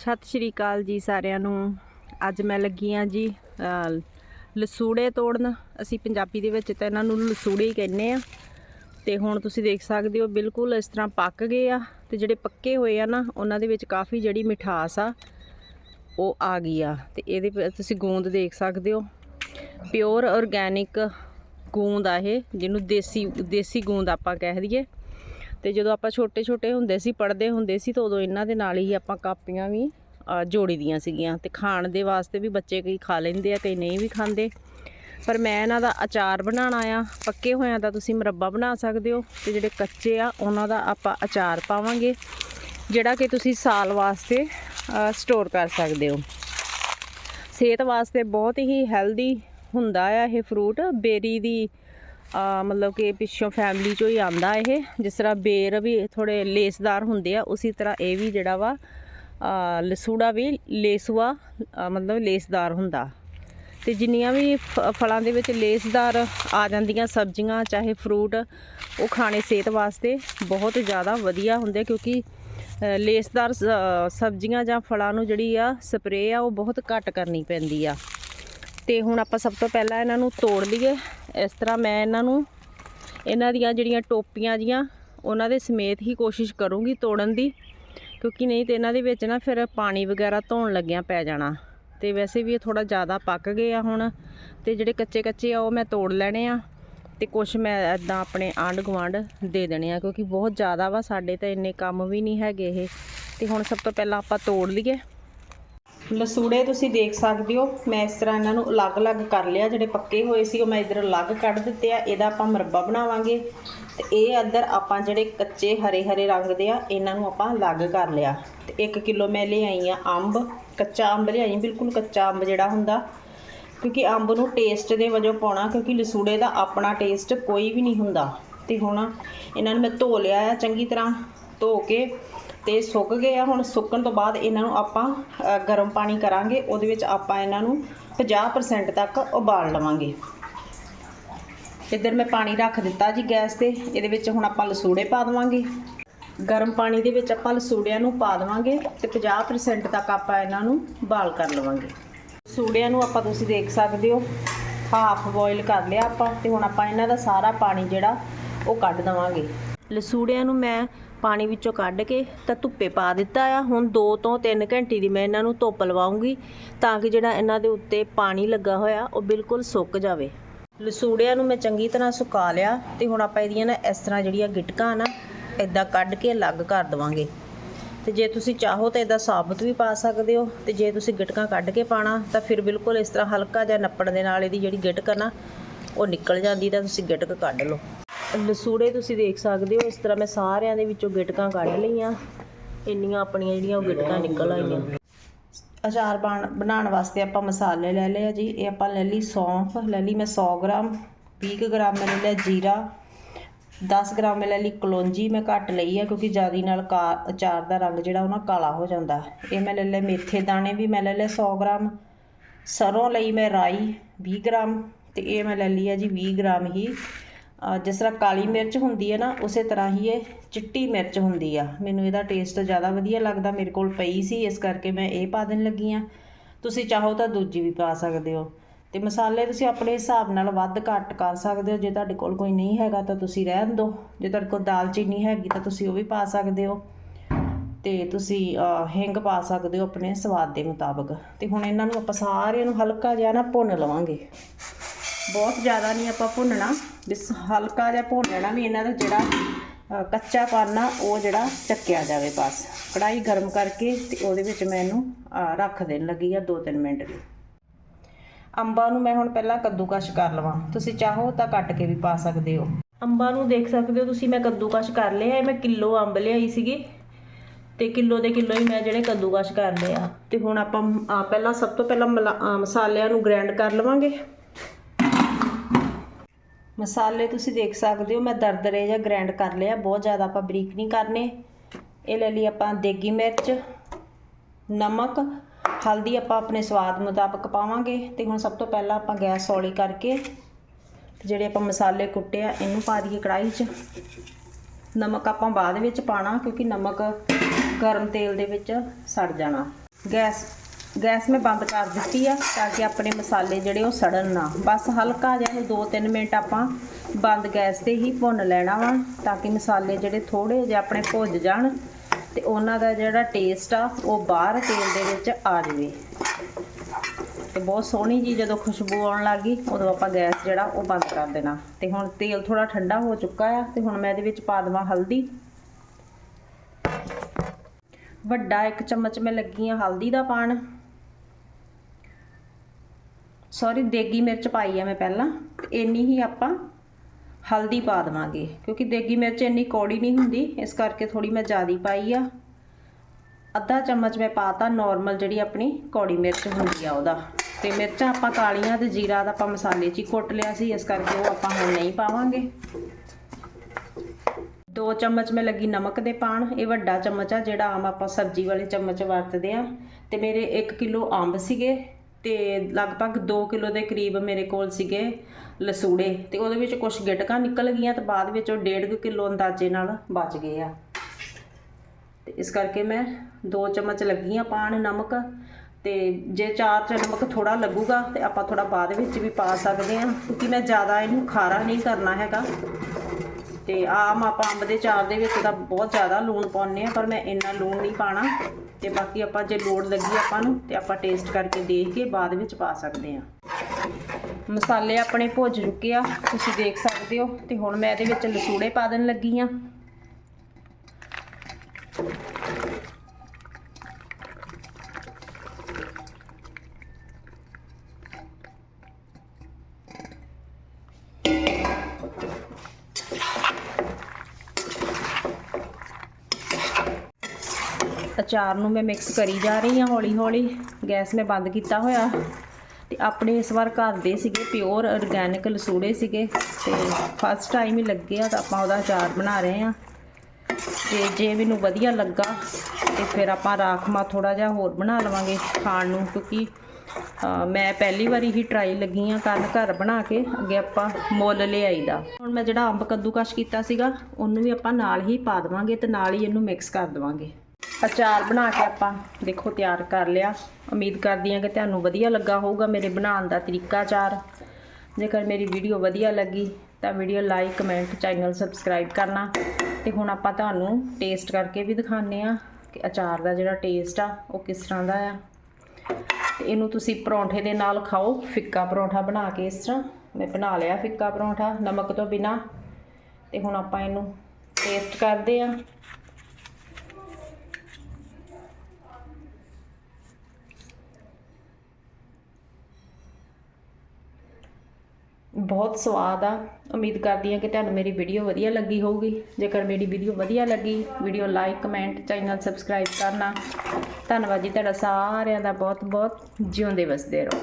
ਸਤਿ ਸ਼੍ਰੀ ਅਕਾਲ ਜੀ ਸਾਰਿਆਂ ਨੂੰ। ਅੱਜ ਮੈਂ ਲੱਗੀ ਆ ਜੀ ਲਸੂੜੇ ਤੋੜਨ। ਅਸੀਂ ਪੰਜਾਬੀ ਦੇ ਵਿੱਚ ਤਾਂ ਇਹਨਾਂ ਨੂੰ ਲਸੂੜੇ ਹੀ ਕਹਿੰਦੇ ਆ ਤੇ ਹੁਣ ਤੁਸੀਂ ਦੇਖ ਸਕਦੇ ਹੋ, ਬਿਲਕੁਲ ਇਸ ਤਰ੍ਹਾਂ ਪੱਕ ਗਏ ਆ ਤੇ ਜਿਹੜੇ ਪੱਕੇ ਹੋਏ ਆ ਨਾ, ਉਹਨਾਂ ਦੇ ਵਿੱਚ ਕਾਫੀ ਜਿਹੜੀ ਮਿਠਾਸ ਆ, ਉਹ ਆ ਗਈ ਆ। ਤੇ ਇਹਦੇ ਤੁਸੀਂ ਗੂੰਦ ਦੇਖ ਸਕਦੇ ਹੋ। ਪਿਓਰ ਆਰਗੈਨਿਕ ਗੂੰਦ ਆ ਇਹ, ਜਿਹਨੂੰ ਦੇਸੀ ਦੇਸੀ ਗੂੰਦ ਆਪਾਂ ਕਹਿ ਦਈਏ। ਤੇ ਜਦੋਂ ਆਪਾਂ ਛੋਟੇ ਛੋਟੇ ਹੁੰਦੇ ਸੀ, ਪੜ੍ਹਦੇ ਹੁੰਦੇ ਸੀ, ਤਾਂ ਉਦੋਂ ਇਹਨਾਂ ਦੇ ਨਾਲ ਹੀ ਆਪਾਂ ਕਾਪੀਆਂ ਵੀ ਜੋੜੀ ਦੀਆਂ ਸੀਗੀਆਂ ਤੇ ਖਾਣ ਦੇ ਵਾਸਤੇ ਵੀ ਬੱਚੇ ਕਈ ਖਾ ਲੈਂਦੇ ਆ ਕਈ ਨਹੀਂ ਵੀ ਖਾਂਦੇ। ਪਰ ਮੈਂ ਇਹਨਾਂ ਦਾ ਅਚਾਰ ਬਣਾਉਣਾ ਆ ਪੱਕੇ ਹੋਇਆਂ ਦਾ ਤੁਸੀਂ ਮੁਰੱਬਾ ਬਣਾ ਸਕਦੇ ਹੋ ਤੇ ਜਿਹੜੇ ਕੱਚੇ ਆ, ਉਹਨਾਂ ਦਾ ਆਪਾਂ ਅਚਾਰ ਪਾਵਾਂਗੇ, ਜਿਹੜਾ ਕਿ ਤੁਸੀਂ ਸਾਲ ਵਾਸਤੇ ਸਟੋਰ ਕਰ ਸਕਦੇ ਹੋ। ਸਿਹਤ ਵਾਸਤੇ ਬਹੁਤ ਹੀ ਹੈਲਦੀ ਹੁੰਦਾ ਆ ਇਹ ਫਰੂਟ ਬੇਰੀ ਦੀ ਮਤਲਬ ਕਿ ਪਿੱਛੋਂ ਫੈਮਿਲੀ ਚੋਂ ਹੀ ਆਂਦਾ ਇਹ। ਜਿਸ ਤਰ੍ਹਾਂ ਬੇਰ ਵੀ ਥੋੜੇ ਲੇਸਦਾਰ ਹੁੰਦੇ ਆ, ਉਸੇ ਤਰ੍ਹਾਂ ਇਹ ਵੀ ਜਿਹੜਾ ਵਾ ਲਸੂੜਾ ਵੀ ਲੇਸੂਆ ਮਤਲਬ ਲੇਸਦਾਰ ਹੁੰਦਾ। ਤੇ ਜਿੰਨੀਆਂ ਵੀ ਫਲਾਂ ਦੇ ਵਿੱਚ ਲੇਸਦਾਰ ਆ ਜਾਂਦੀਆਂ ਸਬਜ਼ੀਆਂ, ਚਾਹੇ ਫਰੂਟ ਉਹ ਖਾਣੇ ਸਿਹਤ ਵਾਸਤੇ ਬਹੁਤ ਜ਼ਿਆਦਾ ਵਧੀਆ ਹੁੰਦੇ ਕਿਉਂਕਿ ਲੇਸਦਾਰ ਸਬਜ਼ੀਆਂ ਜਾਂ ਫਲਾਂ ਨੂੰ ਜਿਹੜੀ ਆ, ਸਪਰੇਅ ਆ, ਉਹ ਬਹੁਤ ਘੱਟ ਕਰਨੀ ਪੈਂਦੀ ਆ। ਤੇ ਹੁਣ ਆਪਾਂ ਸਭ ਤੋਂ ਪਹਿਲਾਂ ਇਹਨਾਂ ਨੂੰ ਤੋੜ ਲਈਏ। ਇਸ ਤਰ੍ਹਾਂ ਮੈਂ ਇਹਨਾਂ ਨੂੰ, ਇਹਨਾਂ ਦੀਆਂ ਜਿਹੜੀਆਂ ਟੋਪੀਆਂ ਜੀਆਂ, ਉਹਨਾਂ ਦੇ ਸਮੇਤ ਹੀ ਕੋਸ਼ਿਸ਼ ਕਰੂੰਗੀ ਤੋੜਨ ਦੀ, ਕਿਉਂਕਿ ਨਹੀਂ ਤੇ ਇਹਨਾਂ ਦੇ ਵਿੱਚ ਨਾ ਫਿਰ ਪਾਣੀ ਵਗੈਰਾ ਧੋਣ ਲੱਗਿਆਂ ਪੈ ਜਾਣਾ। ਤੇ ਵੈਸੇ ਵੀ ਇਹ ਥੋੜਾ ਜ਼ਿਆਦਾ ਪੱਕ ਗਏ ਆ ਹੁਣ, ਤੇ ਜਿਹੜੇ ਕੱਚੇ ਕੱਚੇ ਆ ਉਹ ਮੈਂ ਤੋੜ ਲੈਣੇ ਆ, ਤੇ ਕੁਝ ਮੈਂ ਐਦਾਂ ਆਪਣੇ ਆਂਢ ਗੁਆਂਢ ਦੇ ਦੇਣੇ ਆ, ਕਿਉਂਕਿ ਬਹੁਤ ਜ਼ਿਆਦਾ ਵਾ, ਸਾਡੇ ਤਾਂ ਇੰਨੇ ਕੰਮ ਵੀ ਨਹੀਂ ਹੈਗੇ ਇਹ। ਤੇ ਹੁਣ ਸਭ ਤੋਂ ਪਹਿਲਾਂ ਆਪਾਂ ਤੋੜ ਲਈਏ। ਲਸੂੜੇ ਤੁਸੀਂ ਦੇਖ ਸਕਦੇ ਹੋ। ਮੈਂ ਇਸ ਤਰ੍ਹਾਂ ਇਹਨਾਂ ਨੂੰ ਅਲੱਗ-ਅਲੱਗ ਕਰ ਲਿਆ। ਜਿਹੜੇ ਪੱਕੇ ਹੋਏ ਸੀ, ਉਹ ਮੈਂ ਇਧਰ ਅਲੱਗ ਕੱਢ ਦਿੱਤੇ ਆ। ਇਹਦਾ ਆਪਾਂ ਮੁਰੱਬਾ ਬਣਾਵਾਂਗੇ। ਤੇ ਇਹ ਅੰਦਰ ਆਪਾਂ ਜਿਹੜੇ ਕੱਚੇ ਹਰੇ-ਹਰੇ ਰੰਗ ਦੇ ਆ, ਇਹਨਾਂ ਨੂੰ ਆਪਾਂ ਅਲੱਗ ਕਰ ਲਿਆ। ਤੇ 1 ਕਿਲੋ ਮੈਂ ਲਿਆਈ ਆ ਅੰਬ। ਕੱਚਾ ਅੰਬ ਲਿਆਈ ਬਿਲਕੁਲ ਕੱਚਾ ਅੰਬ ਜਿਹੜਾ ਹੁੰਦਾ। ਕਿਉਂਕਿ ਅੰਬ ਨੂੰ ਟੇਸਟ ਦੇ ਵਜੋਂ ਪਾਉਣਾ, ਕਿਉਂਕਿ ਲਸੂੜੇ ਦਾ ਆਪਣਾ ਟੇਸਟ ਕੋਈ ਵੀ ਨਹੀਂ ਹੁੰਦਾ। ਤੇ ਹੁਣ ਇਹਨਾਂ ਨੂੰ ਮੈਂ ਧੋ ਲਿਆ ਆ, ਚੰਗੀ ਤਰ੍ਹਾਂ ਧੋ ਕੇ ਤੇ ਸੁੱਕ ਗਏ ਆ, ਹੁਣ ਸੁੱਕਣ ਤੋਂ ਬਾਅਦ ਇਹਨਾਂ ਨੂੰ ਆਪਾਂ ਗਰਮ ਪਾਣੀ ਕਰਾਂਗੇ, ਉਹਦੇ ਵਿੱਚ ਆਪਾਂ ਇਹਨਾਂ ਨੂੰ 50% ਤੱਕ ਉਬਾਲ ਲਵਾਂਗੇ। ਇੱਧਰ ਮੈਂ ਪਾਣੀ ਰੱਖ ਦਿੱਤਾ ਜੀ ਗੈਸ ਤੇ, ਇਹਦੇ ਵਿੱਚ ਹੁਣ ਆਪਾਂ ਲਸੂੜੇ ਪਾ ਦੇਵਾਂਗੇ। ਗਰਮ ਪਾਣੀ ਦੇ ਵਿੱਚ ਆਪਾਂ ਲਸੂੜਿਆਂ ਨੂੰ ਪਾ ਦੇਵਾਂਗੇ ਤੇ 50% ਤੱਕ ਆਪਾਂ ਇਹਨਾਂ ਨੂੰ ਬਾਲ ਕਰ ਲਵਾਂਗੇ। ਲਸੂੜਿਆਂ ਨੂੰ ਆਪਾਂ ਤੁਸੀਂ ਦੇਖ ਸਕਦੇ ਹੋ ਹਾਫ ਬੋਇਲ ਕਰ ਲਿਆ ਆਪਾਂ ਤੇ ਹੁਣ ਆਪਾਂ ਇਹਨਾਂ ਦਾ ਸਾਰਾ ਪਾਣੀ ਜਿਹੜਾ ਉਹ ਕੱਢ ਦਵਾਂਗੇ। ਲਸੂੜਿਆਂ ਨੂੰ ਮੈਂ ਪਾਣੀ ਵਿੱਚੋਂ ਕੱਢ ਕੇ ਤਾਂ ਧੁੱਪੇ ਪਾ ਦਿੱਤਾ ਆ। ਹੁਣ 2 ਤੋਂ 3 ਘੰਟੇ ਦੀ ਮੈਂ ਇਹਨਾਂ ਨੂੰ ਧੁੱਪ ਲਵਾਉਂਗੀ ਤਾਂ ਕਿ ਜਿਹੜਾ ਇਹਨਾਂ ਦੇ ਉੱਤੇ ਪਾਣੀ ਲੱਗਾ ਹੋਇਆ ਉਹ ਬਿਲਕੁਲ ਸੁੱਕ ਜਾਵੇ। ਲਸੂੜਿਆਂ ਨੂੰ ਮੈਂ ਚੰਗੀ ਤਰ੍ਹਾਂ ਸੁਕਾ ਲਿਆ ਤੇ ਹੁਣ ਆਪਾਂ ਇਹਦੀਆਂ ਨਾ ਇਸ ਤਰ੍ਹਾਂ ਜਿਹੜੀਆਂ ਗਿਟਕਾਂ ਨਾ ਇਦਾਂ ਕੱਢ ਕੇ ਅਲੱਗ ਕਰ ਦਵਾਂਗੇ। ਤੇ ਜੇ ਤੁਸੀਂ ਚਾਹੋ ਤਾਂ ਇਹਦਾ ਸਾਬਤ ਵੀ ਪਾ ਸਕਦੇ ਹੋ ਤੇ ਜੇ ਤੁਸੀਂ ਗਿਟਕਾਂ ਕੱਢ ਕੇ ਪਾਣਾ ਤਾਂ ਫਿਰ ਬਿਲਕੁਲ ਇਸ ਤਰ੍ਹਾਂ ਹਲਕਾ ਜਿਹਾ ਨੱਪਣ ਦੇ ਨਾਲ ਇਹਦੀ ਜਿਹੜੀ ਗਿਟਕ ਨਾ ਉਹ ਨਿਕਲ ਜਾਂਦੀ ਤਾਂ ਤੁਸੀਂ ਗਿਟਕ ਕੱਢ ਲਓ। ਲਸੂੜੇ ਤੁਸੀਂ ਦੇਖ ਸਕਦੇ ਹੋ। ਇਸ ਤਰ੍ਹਾਂ ਮੈਂ ਸਾਰਿਆਂ ਦੇ ਵਿੱਚੋਂ ਗਿਟਕਾਂ ਕੱਢ ਲਈਆਂ। ਇੰਨੀਆਂ ਆਪਣੀਆਂ ਜਿਹੜੀਆਂ ਉਹ ਗਿਟਕਾਂ ਨਿਕਲ ਆਈਆਂ। ਅਚਾਰ ਬਣ ਬਣਾਉਣ ਵਾਸਤੇ ਆਪਾਂ ਮਸਾਲੇ ਲੈ ਲਏ ਆ ਜੀ। ਇਹ ਆਪਾਂ ਲੈ ਲਈ ਸੌਂਫ, ਲੈ ਲਈ ਮੈਂ 100 ਗ੍ਰਾਮ 20 ਕੁ ਗ੍ਰਾਮ ਮੈਂ ਲੈ ਲਿਆ ਜੀਰਾ 10 ਗ੍ਰਾਮ ਮੈਂ ਲੈ ਲਈ ਕਲੌਂਜੀ ਮੈਂ ਘੱਟ ਲਈ ਆ ਕਿਉਂਕਿ ਜਿਆਦੀ ਨਾਲ ਕਾ ਅਚਾਰ ਦਾ ਰੰਗ ਜਿਹੜਾ ਉਹ ਨਾ ਕਾਲਾ ਹੋ ਜਾਂਦਾ। ਇਹ ਮੈਂ ਲੈ ਲਿਆ ਮੇਥੇ ਦਾਣੇ ਵੀ ਮੈਂ ਲੈ ਲਿਆ 100 ਗ੍ਰਾਮ, ਸਰੋਂ ਲਈ ਮੈਂ ਰਾਈ 20 ਗ੍ਰਾਮ ਤੇ ਇਹ ਮੈਂ ਲੈ ਲਈ ਆ ਜੀ 20 ਗ੍ਰਾਮ ਹੀ। ਜਿਸ ਤਰ੍ਹਾਂ ਕਾਲੀ ਮਿਰਚ ਹੁੰਦੀ ਹੈ ਨਾ, ਉਸੇ ਤਰ੍ਹਾਂ ਹੀ ਇਹ ਚਿੱਟੀ ਮਿਰਚ ਹੁੰਦੀ ਆ। ਮੈਨੂੰ ਇਹਦਾ ਟੇਸਟ ਜ਼ਿਆਦਾ ਵਧੀਆ ਲੱਗਦਾ, ਮੇਰੇ ਕੋਲ ਪਈ ਸੀ, ਇਸ ਕਰਕੇ ਮੈਂ ਇਹ ਪਾ ਦੇਣ ਲੱਗੀ ਆ ਤੁਸੀਂ ਚਾਹੋ ਤਾਂ ਦੂਜੀ ਵੀ ਪਾ ਸਕਦੇ ਹੋ। ਤੇ ਮਸਾਲੇ ਤੁਸੀਂ ਆਪਣੇ ਹਿਸਾਬ ਨਾਲ ਵੱਧ ਘੱਟ ਕਰ ਸਕਦੇ ਹੋ। ਜੇ ਤੁਹਾਡੇ ਕੋਲ ਕੋਈ ਨਹੀਂ ਹੈਗਾ ਤਾਂ ਤੁਸੀਂ ਰਹਿਣ ਦਿਓ। ਜੇ ਤੁਹਾਡੇ ਕੋਲ ਦਾਲਚੀਨੀ ਹੈਗੀ ਤਾਂ ਤੁਸੀਂ ਉਹ ਵੀ ਪਾ ਸਕਦੇ ਹੋ। ਤੇ ਤੁਸੀਂ ਹਿੰਗ ਪਾ ਸਕਦੇ ਹੋ ਆਪਣੇ ਸਵਾਦ ਦੇ ਮੁਤਾਬਕ। ਤੇ ਹੁਣ ਇਹਨਾਂ ਨੂੰ ਆਪਾਂ ਸਾਰਿਆਂ ਨੂੰ ਹਲਕਾ ਜਿਹਾ ਨਾ ਭੁੰਨ ਲਵਾਂਗੇ। ਬਹੁਤ ਜ਼ਿਆਦਾ ਨਹੀਂ ਆਪਾਂ ਭੁੰਨਣਾ। ਬਸ ਹਲਕਾ ਜਿਹਾ ਭੁੰਨ ਲੈਣਾ ਵੀ ਇਹਨਾਂ ਦਾ ਜਿਹੜਾ ਅ, ਕੱਚਾ ਪਾਨਾ ਉਹ ਜਿਹੜਾ ਚੱਕਿਆ ਜਾਵੇ ਬਸ। ਕੜਾਈ ਗਰਮ ਕਰਕੇ ਤੇ ਉਹਦੇ ਵਿੱਚ ਮੈਂ ਇਹਨੂੰ ਰੱਖ ਦੇਣ ਲੱਗੀ ਆ 2-3 ਮਿੰਟ ਲਈ। ਅੰਬਾਂ ਨੂੰ ਮੈਂ ਹੁਣ ਪਹਿਲਾਂ ਕੱਦੂਕਸ਼ ਕਰ ਲਵਾਂ। ਤੁਸੀਂ ਚਾਹੋ ਤਾਂ ਕੱਟ ਕੇ ਵੀ ਪਾ ਸਕਦੇ ਹੋ। ਅੰਬਾਂ ਨੂੰ ਦੇਖ ਸਕਦੇ ਹੋ ਤੁਸੀਂ ਮੈਂ ਕੱਦੂਕਸ਼ ਕਰ ਲਿਆ। ਇਹ ਮੈਂ ਕਿਲੋ ਅੰਬ ਲਿਆਈ ਸੀਗੀ। ਤੇ ਕਿਲੋ ਦੇ ਕਿਲੋ ਹੀ ਮੈਂ ਜਿਹੜੇ ਕੱਦੂਕਸ਼ ਕਰ ਲਿਆ ਤੇ ਹੁਣ ਆਪਾਂ ਪਹਿਲਾਂ ਸਭ ਤੋਂ ਪਹਿਲਾਂ ਮਲਾ- ਮਸਾਲਿਆਂ ਨੂੰ ਗ੍ਰਾਈਂਡ ਕਰ ਲਵਾਂਗੇ। ਮਸਾਲੇ ਤੁਸੀਂ ਦੇਖ ਸਕਦੇ ਹੋ, ਮੈਂ ਦਰਦਰੇ ਜਿਹਾ ਗ੍ਰੈਂਡ ਕਰ ਲਿਆ, ਬਹੁਤ ਜ਼ਿਆਦਾ ਆਪਾਂ ਬਰੀਕ ਨਹੀਂ ਕਰਨੇ। ਇਹ ਲੈ ਲਈ ਆਪਾਂ ਦੇਗੀ ਮਿਰਚ, ਨਮਕ, ਹਲਦੀ ਆਪਾਂ ਆਪਣੇ ਸਵਾਦ ਮੁਤਾਬਕ ਪਾਵਾਂਗੇ ਤੇ ਹੁਣ ਸਭ ਤੋਂ ਪਹਿਲਾਂ ਆਪਾਂ ਗੈਸ ਹੌਲੀ ਕਰਕੇ ਜਿਹੜੇ ਆਪਾਂ ਮਸਾਲੇ ਕੁੱਟੇ ਆ, ਇਹਨੂੰ ਪਾ ਦਈਏ ਕੜਾਹੀ 'ਚ। ਨਮਕ ਆਪਾਂ ਬਾਅਦ ਵਿੱਚ ਪਾਣਾ ਕਿਉਂਕਿ ਨਮਕ ਗਰਮ ਤੇਲ ਦੇ ਵਿੱਚ ਸੜ ਜਾਣਾ। ਗੈਸ ਗੈਸ ਮੈਂ ਬੰਦ ਕਰ ਦਿੱਤੀ ਆ ਤਾਂ ਕਿ ਆਪਣੇ ਮਸਾਲੇ ਜਿਹੜੇ ਉਹ ਸੜਨ ਨਾ। ਬਸ ਹਲਕਾ ਜਿਹਾ ਨੂੰ 2-3 ਮਿੰਟ ਆਪਾਂ ਬੰਦ ਗੈਸ ਤੇ ਹੀ ਭੁੰਨ ਲੈਣਾ ਵਾ ਤਾਂ ਕਿ ਮਸਾਲੇ ਜਿਹੜੇ ਥੋੜੇ ਜਿਹਾ ਆਪਣੇ ਭੁੱਜ ਜਾਣ ਤੇ ਉਹਨਾਂ ਦਾ ਜਿਹੜਾ ਟੇਸਟ ਆ, ਉਹ ਬਾਹਰ ਤੇਲ ਦੇ ਵਿੱਚ ਆ ਜਾਵੇ। ਤੇ ਬਹੁਤ ਸੋਹਣੀ ਜੀ ਜਦੋਂ ਖੁਸ਼ਬੂ ਆਉਣ ਲੱਗੀ ਉਦੋਂ ਆਪਾਂ ਗੈਸ ਜਿਹੜਾ ਉਹ ਬੰਦ ਕਰ ਦੇਣਾ। ਤੇ ਹੁਣ ਤੇਲ ਥੋੜਾ ਠੰਡਾ ਹੋ ਚੁੱਕਾ ਆ ਤੇ ਹੁਣ ਮੈਂ ਇਹਦੇ ਵਿੱਚ ਪਾ ਦੇਵਾਂ ਹਲਦੀ। ਵੱਡਾ ਇੱਕ ਚਮਚ ਮੈਂ ਲੱਗੀ ਆ ਹਲਦੀ ਦਾ ਪਾਣ ਸੌਰੀ ਦੇਗੀ ਮਿਰਚ ਪਾਈ ਆ ਮੈਂ ਪਹਿਲਾਂ। ਤੇ ਇੰਨੀ ਹੀ ਆਪਾਂ ਹਲਦੀ ਪਾ ਦੇਵਾਂਗੇ, ਕਿਉਂਕਿ ਦੇਗੀ ਮਿਰਚ ਇੰਨੀ ਕੌੜੀ ਨਹੀਂ ਹੁੰਦੀ, ਇਸ ਕਰਕੇ ਥੋੜੀ ਮੈਂ ਜ਼ਿਆਦਾ ਪਾਈ ਆ। ਅੱਧਾ ਚਮਚ ਮੈਂ ਪਾਤਾ ਨਾਰਮਲ ਜਿਹੜੀ ਆਪਣੀ ਕੌੜੀ ਮਿਰਚ ਹੁੰਦੀ ਆ ਉਹਦਾ। ਤੇ ਮਿਰਚਾਂ ਆਪਾਂ ਕਾਲੀਆਂ ਤੇ ਜੀਰਾ ਦਾ ਆਪਾਂ ਮਸਾਲੇ 'ਚ ਹੀ ਕੁੱਟ ਲਿਆ ਸੀ, ਇਸ ਕਰਕੇ ਉਹ ਆਪਾਂ ਹੁਣ ਨਹੀਂ ਪਾਵਾਂਗੇ। ਦੋ ਚਮਚ ਮੈਂ ਲੱਗੀ ਨਮਕ ਦੇ ਪਾਣ ਇਹ ਵੱਡਾ ਚਮਚ ਆ, ਜਿਹੜਾ ਆਮ ਆਪਾਂ ਸਬਜ਼ੀ ਵਾਲੇ ਚਮਚ ਵਰਤਦੇ ਆ। ਤੇ ਮੇਰੇ 1 ਕਿਲੋ ਅੰਬ ਸੀਗੇ। ਤੇ ਲਗਭਗ 2 ਕਿਲੋ ਦੇ ਕਰੀਬ ਮੇਰੇ ਕੋਲ ਸੀਗੇ ਲਸੂੜੇ ਤੇ ਉਹਦੇ ਵਿੱਚ ਕੁਝ ਗਿਟਕਾਂ ਨਿਕਲ ਗਈਆਂ ਤੇ ਬਾਅਦ ਵਿੱਚ ਉਹ 1.5 ਕਿਲੋ ਅੰਦਾਜ਼ੇ ਨਾਲ ਬਚ ਗਏ ਆ। ਤੇ ਇਸ ਕਰਕੇ ਮੈਂ 2 ਚਮਚ ਲੱਗੀਆਂ ਪਾਣ ਨਮਕ ਤੇ ਜੇ ਚਾਰ ਚ ਨਮਕ ਥੋੜਾ ਲੱਗੂਗਾ ਤੇ ਆਪਾਂ ਥੋੜਾ ਬਾਅਦ ਵਿੱਚ ਵੀ ਪਾ ਸਕਦੇ ਆ ਕਿਉਂਕਿ ਮੈਂ ਜ਼ਿਆਦਾ ਇਹਨੂੰ ਖਾਰਾ ਨਹੀਂ ਕਰਨਾ ਹੈਗਾ। ਤੇ ਆਮ ਆਪਾਂ ਅੰਬ ਦੇ ਚਾਰ ਦੇ ਵਿੱਚ ਤਾਂ ਬਹੁਤ ਜ਼ਿਆਦਾ ਲੂਣ ਪਾਉਂਦੇ ਆ ਪਰ ਮੈਂ ਇੰਨਾ ਲੂਣ ਨਹੀਂ ਪਾਣਾ। ਤੇ ਬਾਕੀ ਆਪਾਂ ਜੇ ਲੋੜ ਲੱਗੀ ਆਪਾਂ ਨੂੰ, ਤੇ ਆਪਾਂ ਟੇਸਟ ਕਰਕੇ ਦੇਖ ਕੇ ਬਾਅਦ ਵਿੱਚ ਪਾ ਸਕਦੇ ਆ ਮਸਾਲੇ ਆਪਣੇ ਭੁੱਜ ਚੁੱਕੇ ਆ, ਤੁਸੀਂ ਦੇਖ ਸਕਦੇ ਹੋ। ਤੇ ਹੁਣ ਮੈਂ ਇਹਦੇ ਵਿੱਚ ਲਸੂੜੇ ਪਾ ਦੇਣ ਲੱਗੀ ਆ ਅਚਾਰ ਨੂੰ ਮੈਂ ਮਿਕਸ ਕਰੀ ਜਾ ਰਹੀ ਹਾਂ ਹੌਲੀ ਹੌਲੀ। ਗੈਸ ਮੈਂ ਬੰਦ ਕੀਤਾ ਹੋਇਆ। ਤੇ ਆਪਣੇ ਇਸ ਵਾਰ ਘਰ ਦੇ ਸੀਗੇ ਪਿਓਰ ਆਰਗੈਨਿਕ ਲਸੂੜੇ ਸੀਗੇ। ਤੇ ਫਸਟ ਟਾਈਮ ਹੀ ਲੱਗੇ ਆ ਤਾਂ ਆਪਾਂ ਉਹਦਾ ਅਚਾਰ ਬਣਾ ਰਹੇ ਆ ਤੇ ਜੇ ਮੈਨੂੰ ਵਧੀਆ ਲੱਗਾ ਤੇ ਫਿਰ ਆਪਾਂ ਰਾਖਮਾ ਥੋੜਾ ਜਿਹਾ ਹੋਰ ਬਣਾ ਲਵਾਂਗੇ ਖਾਣ ਨੂੰ। ਕਿਉਂਕਿ ਮੈਂ ਪਹਿਲੀ ਵਾਰੀ ਹੀ ਟਰਾਈ ਲੱਗੀ ਆ ਕੰਨ ਘਰ ਬਣਾ ਕੇ। ਅੱਗੇ ਆਪਾਂ ਮੁੱਲ ਲਿਆਈਦਾ। ਹੁਣ ਮੈਂ ਜਿਹੜਾ ਅੰਬ ਕੱਦੂਕਸ਼ ਕੀਤਾ ਸੀਗਾ, ਉਹਨੂੰ ਵੀ ਆਪਾਂ ਨਾਲ ਹੀ ਪਾ ਦੇਵਾਂਗੇ ਤੇ ਨਾਲ ਹੀ ਇਹਨੂੰ ਮਿਕਸ ਕਰ ਦੇਵਾਂਗੇ। ਅਚਾਰ ਬਣਾ ਕੇ ਆਪਾਂ ਦੇਖੋ ਤਿਆਰ ਕਰ ਲਿਆ। ਉਮੀਦ ਕਰਦੀ ਹਾਂ ਕਿ ਤੁਹਾਨੂੰ ਵਧੀਆ ਲੱਗਾ ਹੋਊਗਾ ਮੇਰੇ ਬਣਾਉਣ ਦਾ ਤਰੀਕਾ ਅਚਾਰ। ਜੇਕਰ ਮੇਰੀ ਵੀਡੀਓ ਵਧੀਆ ਲੱਗੀ ਤਾਂ video like, comment, channel subscribe ਕਰਨਾ। ਤੇ ਹੁਣ ਆਪਾਂ ਤੁਹਾਨੂੰ ਟੇਸਟ ਕਰਕੇ ਵੀ ਦਿਖਾਉਂਦੇ ਆ ਕਿ ਅਚਾਰ ਦਾ ਜਿਹੜਾ ਟੇਸਟ ਆ, ਉਹ ਕਿਸ ਤਰ੍ਹਾਂ ਦਾ ਆ। ਤੇ ਇਹਨੂੰ ਤੁਸੀਂ ਪਰੌਂਠੇ ਦੇ ਨਾਲ ਖਾਓ, ਫਿੱਕਾ ਪਰੌਂਠਾ ਬਣਾ ਕੇ ਇਸ ਤਰ੍ਹਾਂ। ਮੈਂ ਬਣਾ ਲਿਆ ਫਿੱਕਾ ਪਰੌਂਠਾ ਨਮਕ ਤੋਂ ਬਿਨਾ। ਤੇ ਹੁਣ ਆਪਾਂ ਇਹਨੂੰ ਟੇਸਟ ਕਰਦੇ ਆ ਬਹੁਤ ਸਵਾਦ ਆ। ਉਮੀਦ ਕਰਦੀ ਹਾਂ ਕਿ ਤੁਹਾਨੂੰ ਮੇਰੀ ਵੀਡੀਓ ਵਧੀਆ ਲੱਗੀ ਹੋਊਗੀ। ਜੇਕਰ ਮੇਰੀ ਵੀਡੀਓ ਵਧੀਆ ਲੱਗੀ video like comment channel subscribe ਕਰਨਾ। ਧੰਨਵਾਦ ਜੀ ਤੁਹਾਡਾ ਸਾਰਿਆਂ ਦਾ ਬਹੁਤ ਬਹੁਤ ਜਿਉਂਦੇ ਵਸਦੇ ਰਹੋ।